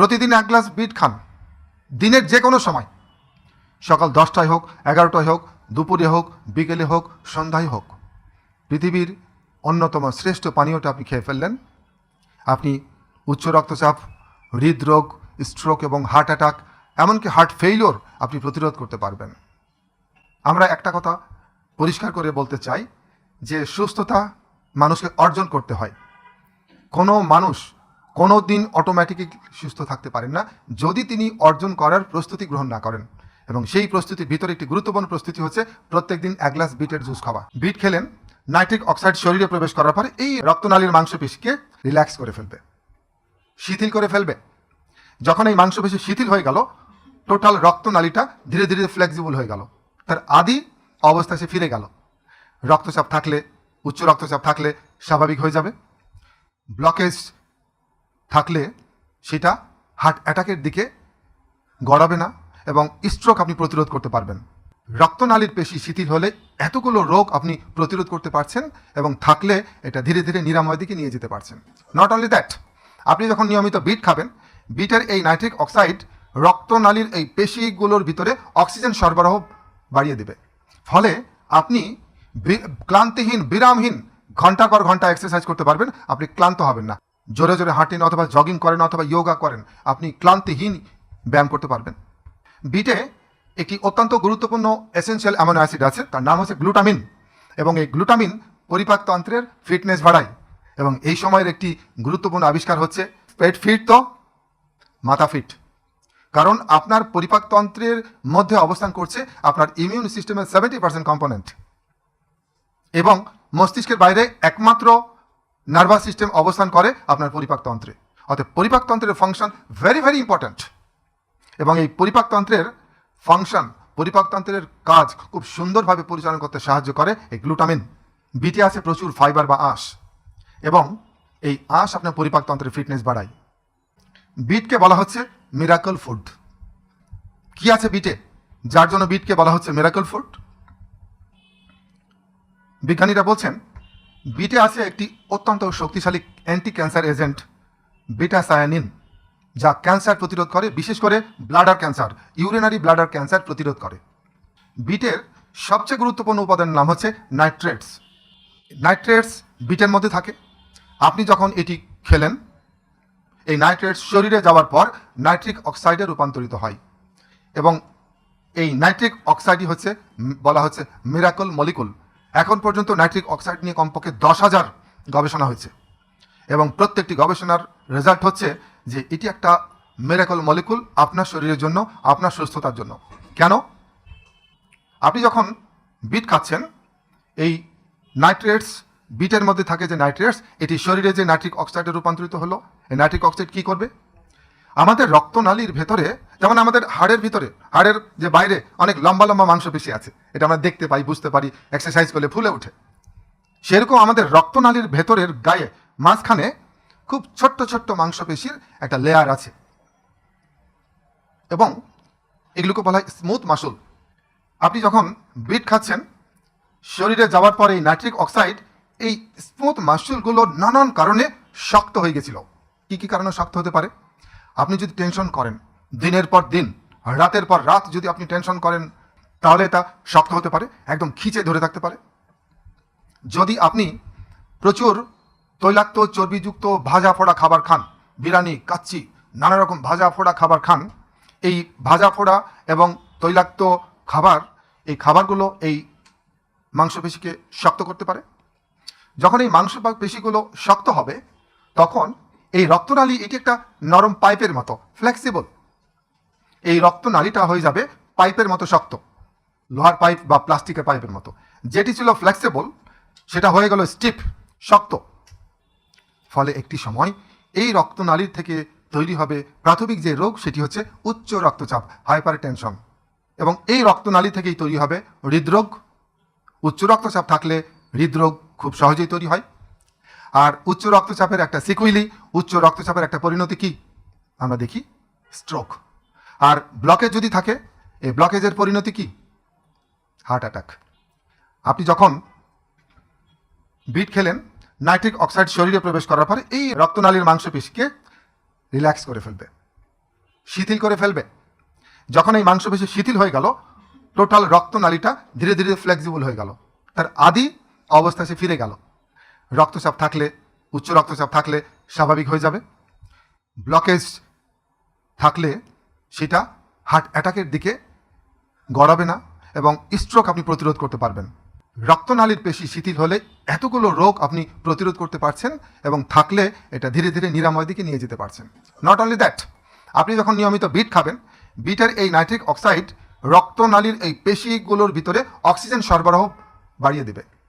প্রতিদিন এক glass bit খান। দিনের যে কোনো সময়। সকাল দশটায় হোক, এগারোটায় হোক, দুপুরে হোক, বিকেলে হোক, সন্ধ্যায় হোক। পৃথিবীর অন্যতম শ্রেষ্ঠ পানীয়টা আপনি খেয়ে ফেললেন। আপনি উচ্চ রক্তচাপ, হৃদরোগ স্ট্রোক এবং হার্ট অ্যাটাক এমনকি হার্ট ফেইলিওর আপনি প্রতিরোধ করতে পারবেন। আমরা একটা কথা পরিষ্কার করে বলতে চাই যে সুস্থতা মানুষকে অর্জন করতে হয়। কোনো মানুষ কোনো দিন অটোমেটিকই সুস্থ থাকতে পারেন না, যদি তিনি অর্জন করার প্রস্তুতি গ্রহণ না করেন। এবং সেই প্রস্তুতির ভিতরে একটি গুরুত্বপূর্ণ প্রস্তুতি হচ্ছে প্রত্যেকদিন এক গ্লাস বিটের জুস খাওয়া। বিট খেলেন নাইট্রিক অক্সাইড শরীরে প্রবেশ করার পরে এই রক্তনালীর মাংসপেশিকে রিল্যাক্স করে ফেলবে। শিথিল করে ফেলবে। যখন এই মাংসপেশি শিথিল হয়ে গেল টোটাল রক্তনালীটা ধীরে ধীরে ফ্লেক্সিবল হয়ে গেল। তার আদি অবস্থা সে ফিরে গেল। রক্তচাপ থাকলে, উচ্চ রক্তচাপ থাকলে স্বাভাবিক হয়ে যাবে। ব্লকেজ থাকলে সেটা হার্ট অ্যাটাকের দিকে গড়াবে না এবং স্ট্রোক আপনি প্রতিরোধ করতে পারবেন। রক্তনালীর পেশি শিথিল হলে এতগুলো রোগ আপনি প্রতিরোধ করতে পারছেন এবং থাকলে এটা ধীরে ধীরে নিরাময় দিকে নিয়ে যেতে পারছেন। নট অনলি দ্যাট আপনি যখন নিয়মিত বিট খাবেন বিটের এই নাইট্রিক অক্সাইড রক্তনালীর এই পেশিগুলোর ভিতরে অক্সিজেন সরবরাহ বাড়িয়ে দেবে। ফলে আপনি ক্লান্তিহীন, বিরামহীন ঘণ্টার পর ঘণ্টা এক্সারসাইজ করতে পারবেন, আপনি ক্লান্ত হবেন না। জোরে জোরে হাঁটেন অথবা জগিং করেন অথবা যোগা করেন, আপনি ক্লান্তিহীন ব্যায়াম করতে পারবেন। বিটে একটি অত্যন্ত গুরুত্বপূর্ণ এসেনশিয়াল অ্যামিনো অ্যাসিড আছে, তার নাম হচ্ছে গ্লুটামিন এবং এই গ্লুটামিন পরিপাকতন্ত্রের ফিটনেস বাড়ায় এবং এই সময়ের একটি গুরুত্বপূর্ণ আবিষ্কার হচ্ছে পেট ফিট তো মাথা ফিট কারণ আপনার পরিপাকতন্ত্রের মধ্যে অবস্থান করছে আপনার ইমিউন সিস্টেমের সেভেন্টি পার্সেন্ট কম্পোনেন্ট এবং মস্তিষ্কের বাইরে একমাত্র নার্ভাস সিস্টেম অবস্থান করে আপনার পরিপাকতন্ত্রে অর্থাৎ পরিপাকতন্ত্রের ফাংশন ভেরি ভেরি ইম্পর্ট্যান্ট এবং এই পরিপাকতন্ত্রের ফাংশন পরিপাকতন্ত্রের কাজ খুব সুন্দরভাবে পরিচালনা করতে সাহায্য করে এই গ্লুটামিন বিটে আছে প্রচুর ফাইবার বা আঁশ। এবং এই আঁশ আপনার পরিপাকতন্ত্রের ফিটনেস বাড়ায়। বিটকে বলা হচ্ছে মিরাকল ফুড কি আছে বিটে যার জন্য বিটকে বলা হচ্ছে মিরাকল ফুড বিজ্ঞানীরা বলছেন বিটে আছে একটি অত্যন্ত শক্তিশালী anti cancer agent betacyanin যা ক্যান্সার প্রতিরোধ করে, বিশেষ করে bladder cancer urinary bladder cancer প্রতিরোধ করে। বিটের সবচেয়ে গুরুত্বপূর্ণ উপাদানের নাম হচ্ছে নাইট্রেটস নাইট্রেটস বিটের মধ্যে থাকে। আপনি যখন এটি খেলেন, এই নাইট্রেটস শরীরে যাওয়ার পর নাইট্রিক অক্সাইডে রূপান্তরিত হয় এবং এই নাইট্রিক অক্সাইডই হচ্ছে, বলা হচ্ছে মিরাকল মলিকুল এখন পর্যন্ত নাইট্রিক অক্সাইড নিয়ে কমপক্ষে দশ হাজার গবেষণা হয়েছে। এবং প্রত্যেকটি গবেষণার রেজাল্ট হচ্ছে যে এটি একটা মেরাকল মলিকুল আপনার শরীরের জন্য, আপনার সুস্থতার জন্য। কেন? আপনি যখন বিট খাচ্ছেন, এই নাইট্রেটস, বিটের মধ্যে থাকে যে নাইট্রেটস, এটি শরীরে যে নাইট্রিক অক্সাইডে রূপান্তরিত হলো, এই নাইট্রিক অক্সাইড কী করবে? আমাদের রক্তনালীর ভেতরে, যেমন আমাদের হাড়ের ভিতরে, হাড়ের যে বাইরে অনেক লম্বা লম্বা মাংসপেশি আছে, এটা আমরা দেখতে পাই, বুঝতে পারি এক্সারসাইজ করলে ফুলে ওঠে। সেরকম আমাদের রক্তনালীর ভেতরের গায়ে মাঝখানে খুব ছোট্ট ছোট্ট মাংসপেশির একটা লেয়ার আছে। এবং এগুলোকে বলা হয় স্মুথ মাসুল আপনি যখন বিট খাচ্ছেন, শরীরে যাওয়ার পরে এই নাইট্রিক অক্সাইড এই স্মুথ মাসুলগুলো নানান কারণে শক্ত হয়ে গেছিল। কি কি কারণে শক্ত হতে পারে? আপনি যদি টেনশন করেন, দিনের পর দিন, রাতের পর রাত যদি আপনি টেনশন করেন, তাহলে তা শক্ত হতে পারে, একদম খিচে ধরে থাকতে পারে। যদি আপনি প্রচুর তৈলাক্ত, চর্বিযুক্ত, ভাজা ফোড়া খাবার খান, বিরিয়ানি, কাচ্চি, নানা রকম ভাজা ফোড়া খাবার খান, এই ভাজা ফোড়া এবং তৈলাক্ত খাবার, এই খাবারগুলো এই মাংসপেশিকে শক্ত করতে পারে। যখন এই মাংস পেশিগুলো শক্ত হবে, তখন এই রক্তনালী এটি একটা নরম পাইপের মতো ফ্লেক্সিবল এই রক্তনালীটা হয়ে যাবে পাইপের মতো শক্ত, লোহার পাইপ বা প্লাস্টিকের পাইপের মতো। যেটি ছিল ফ্লেক্সিবল সেটা হয়ে গেল স্টিফ শক্ত। ফলে একটি সময় এই রক্তনালীর থেকে তৈরি হবে প্রাথমিক যে রোগ, সেটি হচ্ছে উচ্চ রক্তচাপ হাইপার টেনশন এবং এই রক্তনালী থেকেই তৈরি হবে হৃদরোগ। উচ্চ রক্তচাপ থাকলে হৃদরোগ খুব সহজেই তৈরি হয়। আর উচ্চ রক্তচাপের একটা সিকুইলি, উচ্চ রক্তচাপের একটা পরিণতি কি? আমরা দেখি স্ট্রোক আর ব্লকেজ যদি থাকে, এই ব্লকেজের পরিণতি কি? হার্ট অ্যাটাক আপনি যখন বিট খেলেন নাইট্রিক অক্সাইড শরীরে প্রবেশ করার পরে এই রক্তনালীর মাংসপেশিকে রিল্যাক্স করে ফেলবে, শিথিল করে ফেলবে। যখন এই মাংসপেশি শিথিল হয়ে গেল টোটাল রক্তনালীটা ধীরে ধীরে ফ্লেক্সিবল হয়ে গেল। তার আদি অবস্থা সে ফিরে গেল। রক্তচাপ থাকলে, উচ্চ রক্তচাপ থাকলে স্বাভাবিক হয়ে যাবে। ব্লকেজ থাকলে সেটা হার্ট অ্যাটাকের দিকে গড়াবে না এবং স্ট্রোক আপনি প্রতিরোধ করতে পারবেন। রক্তনালীর পেশি শিথিল হলে এতগুলো রোগ আপনি প্রতিরোধ করতে পারছেন এবং থাকলে এটা ধীরে ধীরে নিরাময় দিকে নিয়ে যেতে পারছেন। নট অনলি দ্যাট আপনি যখন নিয়মিত বিট খাবেন, বিটের এই নাইট্রিক অক্সাইড রক্তনালীর এই পেশিগুলোর ভিতরে অক্সিজেন সরবরাহ বাড়িয়ে দেবে।